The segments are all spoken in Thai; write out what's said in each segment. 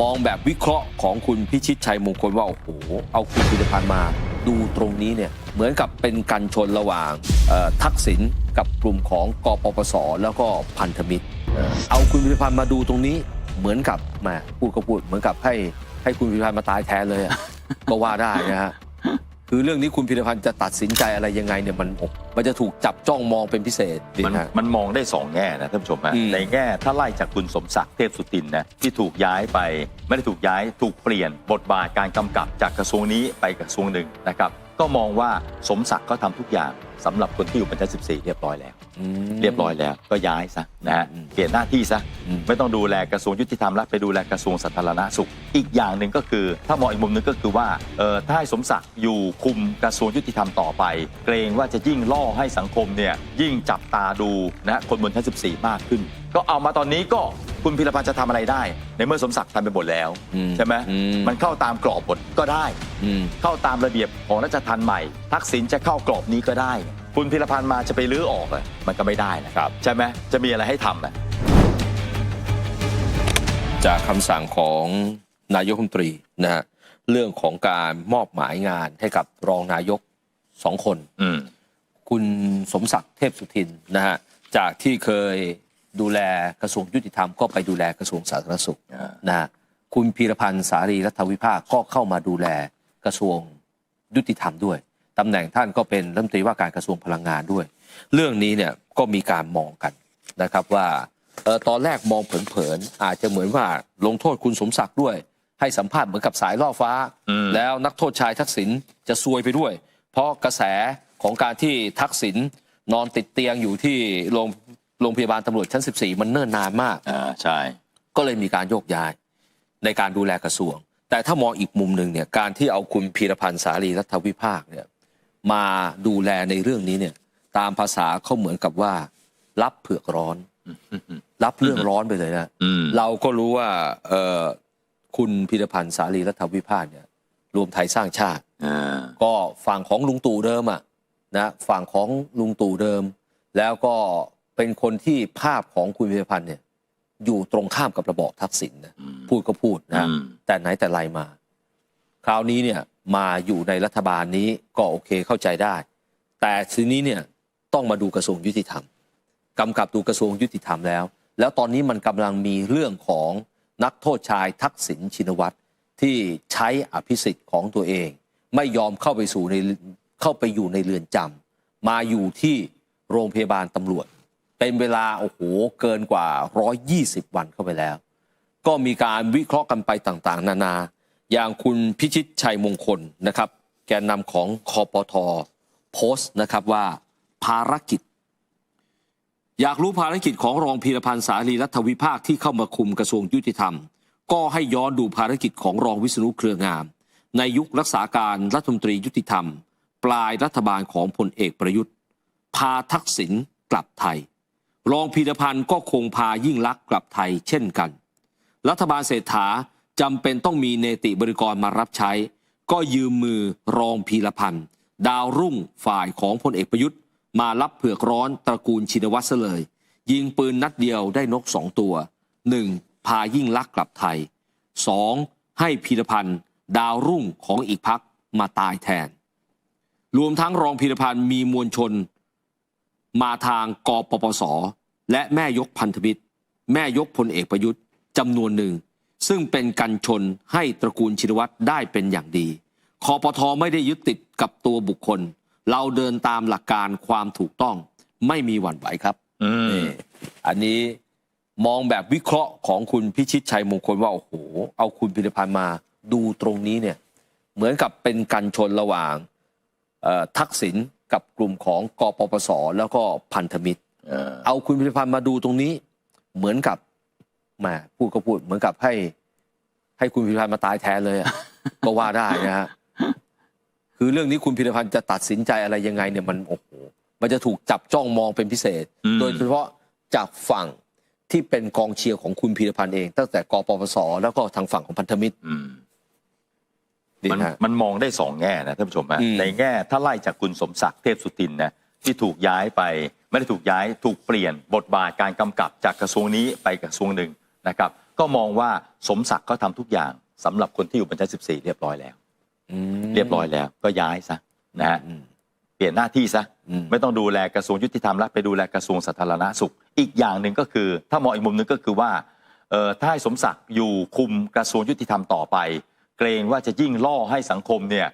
มองแบบวิเคราะห์ของคุณพิชิตชัยมงคลว่า โอ้โห เอาคุณพิธพันธ์มา ดูตรงนี้เนี่ย เหมือนกับเป็นการชนระหว่างทักษิณกับกลุ่มของกปปส แล้วก็พันธมิตร เอาคุณพิธพันธ์มาดูตรงนี้เหมือนกับแหมพูดก็พูดเหมือนกับให้ให้คุณพิธพันธ์มาตายแทนเลยอะก็ว่าได้นะฮะ คือเรื่องนี้คุณพิรพันธ์จะตัดสินใจอะไรยังไงเนี่ยมันมันจะถูกจับจ้องมองเป็นพิเศษดีมันนะฮะ มันมองได้สองแง่นะท่านผู้ชมฮะอืม ในแง่ถ้าไล่จากคุณสมศักดิ์เทพสุทินนะที่ถูกย้ายไป ไม่ได้ถูกย้ายถูกเปลี่ยนบทบาทการกำกับจากกระทรวงนี้ไปกระทรวงหนึ่งนะครับ ก็มองว่าสมศักดิ์ก็ทำทุกอย่าง สำหรับคนที่อยู่บรรทัด14 เรียบร้อยแล้วอืมเรียบร้อยแล้วก็ย้ายซะนะฮะอืมเปลี่ยนหน้าที่ซะอืมไม่ต้องดูแลกระทรวงยุติธรรมแล้วไปดูแลกระทรวงสาธารณสุข อีกอย่างหนึ่งก็คือ ถ้ามองอีกมุมหนึงก็คือว่าเออถ้าให้สมศักดิ์อยู่คุมกระทรวงยุติธรรมต่อไป เกรงว่าจะยิ่งล่อให้สังคมเนี่ยยิ่งจับตาดูนะคนบนชั้น14 มากขึ้น ก็เอามาตอนนี้ก็คุณพิรพันธ์จะทำอะไรได้ ในเมื่อสมศักดิ์ทำไปหมดแล้วอืใช่ไหมอืมันเข้าตามกรอบบทก็ได้อืมเข้าตามระเบียบของราชทัณฑ์ใหม่ ทักษิณจะเข้ากรอบนี้ก็ได้ คุณพิรพันธ์มาจะไปลื้อออกอะมันก็ไม่ได้นะครับ ใช่ไหมจะมีอะไรให้ทำอะจากคำสั่งของนายกรัฐมนตรีนะฮะเรื่องของการมอบหมายงานให้กับรองนายกสองคน อืม คุณสมศักดิ์เทพสุทินนะฮะจากที่เคยดูแลกระทรวงยุติธรรมก็ไปดูแลกระทรวงสาธารณสุขอ่านะฮะคุณพีรพันธ์สารีรัฐวิภาคก็เข้ามาดูแลกระทรวงยุติธรรมด้วย ตำแหน่งท่านก็เป็นรัฐมนตรีว่าการกระทรวงพลังงานด้วย เรื่องนี้เนี่ยก็มีการมองกันนะครับว่าเออตอนแรกมองเผินๆอาจจะเหมือนว่าลงโทษคุณสมศักดิ์ด้วย ให้สัมภาษณ์เหมือนกับสายล่อฟ้าอืมแล้วนักโทษชายทักษิณจะซวยไปด้วย เพราะกระแสของการที่ทักษิณนอนติดเตียงอยู่ที่โรงโรงพยาบาลตำรวจชั้น 14 มันเนิ่นนานมากอ่าใช่ ก็เลยมีการโยกย้ายในการดูแลกระทรวง แต่ถ้ามองอีกมุมหนึ่งเนี่ยการที่เอาคุณพีรพันธ์สารีรัฐวิภาคเนี่ย มาดูแลในเรื่องนี้เนี่ย ตามภาษาเขาเหมือนกับว่า รับเผือกร้อน รับเรื่องร้อนไปเลยนะอืมเราก็รู้ว่าเอ่อคุณพีรพันธ์สารีรัฐวิภาคเนี่ย รวมไทยสร้างชาติอ่าก็ฝั่งของลุงตู่เดิมอะนะฝั่งของลุงตู่เดิม แล้วก็เป็นคนที่ภาพของคุณพิรพันธ์เนี่ย อยู่ตรงข้ามกับระบอบทักษิณนะอืมพูดก็พูดนะอืมแต่ไหนแต่ไรมา คราวนี้เนี่ยมาอยู่ในรัฐบาลนี้ก็โอเคเข้าใจได้ แต่ทีนี้เนี่ยต้องมาดูกระทรวงยุติธรรมกำกับดูกระทรวงยุติธรรมแล้ว แล้วตอนนี้มันกำลังมีเรื่องของนักโทษชายทักษิณชินวัตรที่ใช้อภิสิทธิ์ของตัวเอง ไม่ยอมเข้าไปสู่ในเข้าไปอยู่ในเรือนจำมาอยู่ที่โรงพยาบาลตำรวจ เป็นเวลาโอ้โหเกินกว่า 120 วันเข้าไปแล้ว ก็มีการวิเคราะห์กันไปต่างๆ นานา อย่างคุณพิชิตชัยมงคลนะครับ แกนนำของคอปทโพสต์นะครับว่าภารกิจ อยากรู้ภารกิจของรองพีรพันธ์สารีรัฐวิภาคที่เข้ามาคุมกระทรวงยุติธรรม ก็ให้ย้อนดูภารกิจของรองวิษณุเครืองาม ในยุครักษาการรัฐมนตรียุติธรรม ปลายรัฐบาลของพลเอกประยุทธ์ พาทักษิณกลับไทย รองพีรพันธ์ก็คงพายิ่งลักษณ์กลับไทยเช่นกัน รัฐบาลเศรษฐา จำเป็นต้องมีเนติบริกรมารับใช้ ก็ยืมมือรองพีรพันธ์ดาวรุ่งฝ่ายของพลเอกประยุทธ์ มารับเผือกร้อนตระกูลชินวัตรเลย ยิงปืนนัดเดียวได้นกสองตัวหนึ่งพายิ่งลักษ์กลับไทยสองให้พีรพันธ์ดาวรุ่งของอีกพักมาตายแทน รวมทั้งรองพีรพันธ์มีมวลชน มาทางกปปส และแม่ยกพันธมิตร แม่ยกพลเอกประยุทธ์จำนวนหนึ่ง ซึ่งเป็นกันชนให้ตระกูลชินวัตรได้เป็นอย่างดีคอปทไม่ได้ยึดติดกับตัวบุคคล เราเดินตามหลักการความถูกต้องไม่มีหวั่นไหวครับอืมนี่อันนี้มองแบบวิเคราะห์ของคุณพิชิตชัยมงคลว่าโอ้โหเอาคุณพิรพันธ์มาดูตรงนี้เนี่ย เหมือนกับเป็นกันชนระหว่างเอ่อทักษิณกับกลุ่มของกปปสแล้วก็พันธมิตร เออเอาคุณพิรพันธ์มาดูตรงนี้ เหมือนกับ แหมพูดก็พูดเหมือนกับให้ ให้คุณพิรพันธ์มาตายแทนเลยอะ ก็ว่าได้นะฮะคือเรื่องนี้คุณพิรพันธ์จะตัดสินใจอะไรยังไงเนี่ยมันโอ้โหมันจะถูกจับจ้องมองเป็นพิเศษ อืม โดยเฉพาะจากฝั่งที่เป็นกองเชียร์ของคุณพีรพันธ์เอง ตั้งแต่กปปสแล้วก็ทางฝั่งของพันธมิตรอืม ดีมันนะฮะ มันมองได้สองแง่นะท่านผู้ชมฮะอืมในแง่ถ้าไล่จากคุณสมศักดิ์เทพสุทินนะที่ถูกย้ายไป ไม่ได้ถูกย้ายถูกเปลี่ยนบทบาทการกำกับจากกระทรวงนี้ไปกระทรวงหนึ่ง นะครับ ก็มองว่าสมศักดิ์ก็ทำทุกอย่างสำหรับคนที่อยู่บนชั้น14 เรียบร้อยแล้วอืมเรียบร้อยแล้วก็ย้ายซะนะฮะอืมเปลี่ยนหน้าที่ซะอืมไม่ต้องดูแลกระทรวงยุติธรรมแล้วไปดูแลกระทรวงสาธารณสุข อีกอย่างหนึ่งก็คือ ถ้ามองอีกมุมหนึ่งก็คือว่าเอ่อถ้าให้สมศักดิ์อยู่คุมกระทรวงยุติธรรมต่อไป เกรงว่าจะยิ่งล่อให้สังคมเนี่ย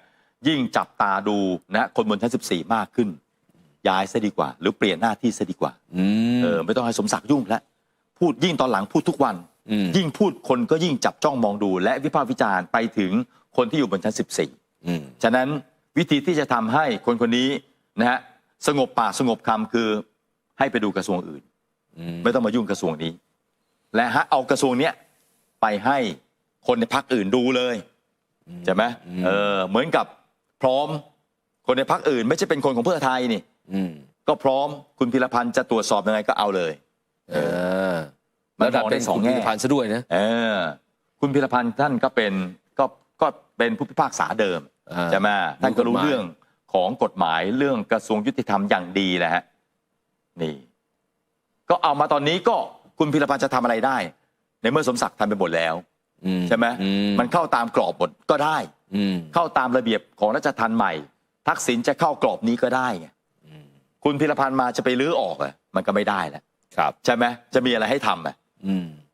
ยิ่งจับตาดูนะคนบนชั้น14 มากขึ้น ย้ายซะดีกว่า หรือเปลี่ยนหน้าที่ซะดีกว่าอืมเออไม่ต้องให้สมศักดิ์ยุ่งแล้ว พูดยิ่งตอนหลังพูดทุกวันอืมยิ่งพูดคนก็ยิ่งจับจ้องมองดู และวิพากษ์วิจารณ์ไปถึงคนที่อยู่บนชั้น 14อืมฉะนั้นวิธีที่จะทำให้คนคนนี้นะฮะสงบปากสงบคำคือให้ไปดูกระทรวงอื่นอืมไม่ต้องมายุ่งกระทรวงนี้ และฮะเอากระทรวงเนี้ยไปให้คนในพักอื่นดูเลยใช่ไหมเออเหมือนกับพร้อมคนในพักอื่น ไม่ใช่เป็นคนของเพื่อไทยนี่อืมก็พร้อมคุณพิรพันธ์จะตรวจสอบยังไงก็เอาเลย เออมัน ระดับมองได้เป็นสองคุณแง่พิพันธ์ซะด้วยนะเออคุณพิรพันธ์ท่านก็เป็นก็ก็เป็นผู้พิพากษาเดิมอ่าใช่ไหมท่านก็รู้รู้กฎหมายเรื่องของกฎหมายเรื่องกระทรวงยุติธรรมอย่างดีแหละฮะนี่ ก็เอามาตอนนี้ก็คุณพิรพันธ์จะทำอะไรได้ ในเมื่อสมศักดิ์ทำไปหมดแล้วอืใช่ไหมอืมันเข้าตามกรอบหมดก็ได้อืมเข้าตามระเบียบของรัชทันใหม่ ทักษิณจะเข้ากรอบนี้ก็ได้ไงคุณพิรพันธ์มาจะไปลื้อออกอะมันก็ไม่ได้แล้วครับใช่ไหมจะมีอะไรให้ทำอะ うん。